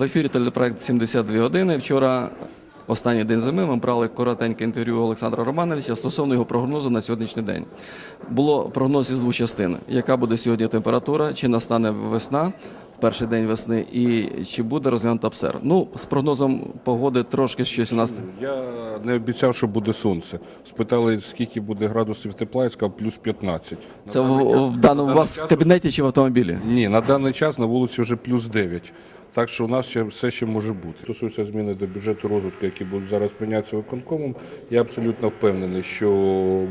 В ефірі телепроект 72 години. Вчора, останній день зими, ми брали коротеньке інтерв'ю Олександра Романовича стосовно його прогнозу на сьогоднішній день. Було прогноз із двох частин. Яка буде сьогодні температура, чи настане весна в перший день весни, і чи буде розглянуто обсерв. Ну, з прогнозом погоди трошки щось у нас. Я не обіцяв, що буде сонце. Спитали, скільки буде градусів тепла, я сказав плюс 15. Це в, в даному у вас в кабінеті чи в автомобілі? Ні, на даний час на вулиці вже плюс 9. Так що у нас ще все ще може бути. Стосується зміни до бюджету розвитку, які будуть зараз прийняті виконкомом, я абсолютно впевнений, що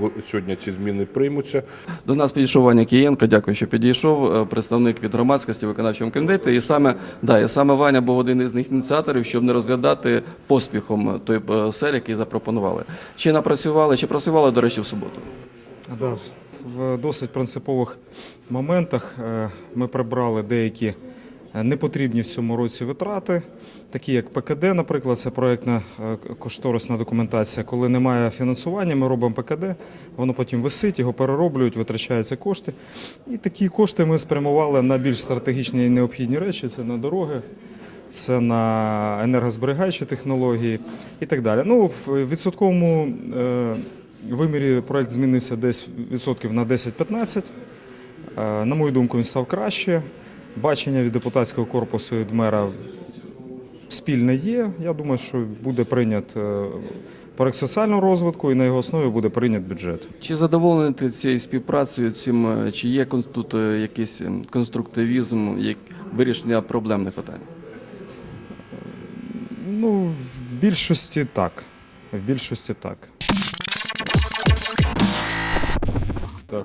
в- сьогодні ці зміни приймуться. До нас підійшов Ваня Кієнко, дякую, що підійшов, е, представник від громадськості виконавчого комітету. І саме, да, і саме Ваня був один із них ініціаторів, щоб не розглядати поспіхом той е, серій, який запропонували. Чи напрацювали, чи працювали, до речі, в суботу? Да, в досить принципових моментах е, ми прибрали деякі непотрібні в цьому році витрати, такі як ПКД, наприклад, це проєктна е, кошторисна документація. Коли немає фінансування, ми робимо ПКД, воно потім висить, його перероблюють, витрачаються кошти. І такі кошти ми спрямували на більш стратегічні і необхідні речі: це на дороги. Це на енергозберігаючі технології і так далі. Ну, в відсотковому е, вимірі проект змінився десь відсотків на 10-15. Е, На мою думку, він став краще. Бачення від депутатського корпусу і від мера спільне є. Я думаю, що буде прийнят е, проект соціального розвитку і на його основі буде прийнят бюджет. Чи задоволений цією співпрацею, цим, е, чи є тут е, якийсь ем, конструктивізм, як вирішення проблемних питань? Ну, в більшості так. В більшості так.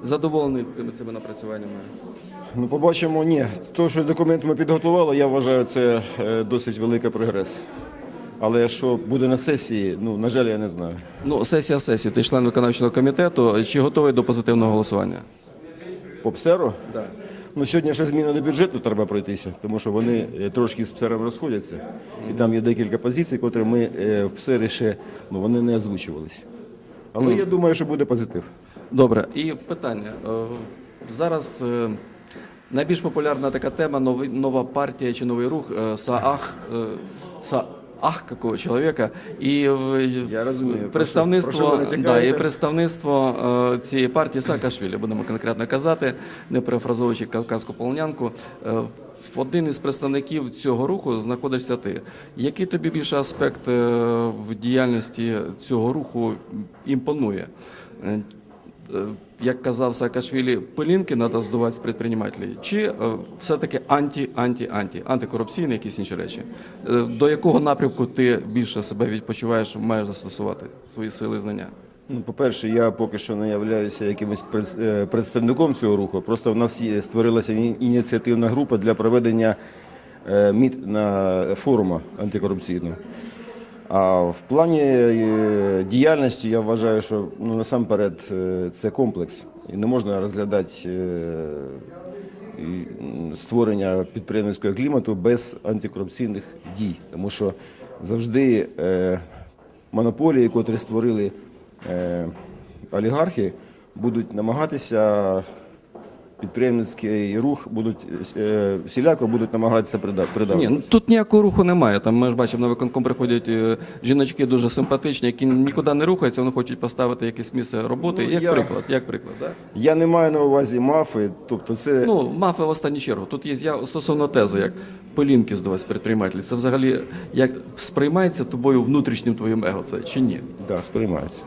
Задоволений цими, цими напрацюваннями? Ну, побачимо, ні. То, що документ ми підготували, я вважаю, це е, досить великий прогрес. Але що буде на сесії, ну, на жаль, я не знаю. Ну, сесія сесії, ти член виконавчого комітету. Чи готовий до позитивного голосування? По ПСЕРу? Ну, сьогодні ще зміни до бюджету треба пройтися, тому що вони е, трошки з ПСЕРом розходяться. І там є декілька позицій, котрі ми е, в ПСЕРі ще ну, вони не озвучувалися. Але я думаю, що буде позитив. Добре, і питання. Е, Зараз е, найбільш популярна така тема нова партія чи новий рух е, Саах. е, Саах какого чоловіка. І Я розумію, представництво, що- про що да, і представництво е, цієї партії Саакашвілі, будемо конкретно казати, не перефразовуючи кавказьку полонянку. е, в Один із представників цього руху знаходишся ти. Який тобі більше аспект е, в діяльності цього руху імпонує? Е, як казав Саакашвілі, пилінки треба здувати з підприємців, чи е, все-таки анті, анті, анті, антикорупційні якісь інші речі? Е, До якого напрямку ти більше себе відпочиваєш, маєш застосувати свої сили і знання? Ну, по-перше, я поки що не являюся якимось пред- представником цього руху. Просто в нас створилася ініціативна група для проведення міт на форуму антикорупційного. А в плані е, діяльності я вважаю, що ну, насамперед е, це комплекс. І не можна розглядати е, створення підприємницького клімату без антикорупційних дій. Тому що завжди монополії, котрі створили олігархи, будуть намагатися підприємницький рух будуть е, всіляко будуть намагатися прида- придавити. Ні, ну тут ніякого руху немає. Там ми ж бачимо на виконком приходять е, жіночки дуже симпатичні, які нікуди не рухаються, вони хочуть поставити якесь місце роботи. Ну, як я- приклад, як приклад, да? Я не маю на увазі мафи, тобто це Ну, мафи в останню чергу. Тут є я стосовно тези, як пилінки здавати підприємців. Це взагалі як сприймається тобою внутрішнім твоїм его, це чи ні? да, сприймається.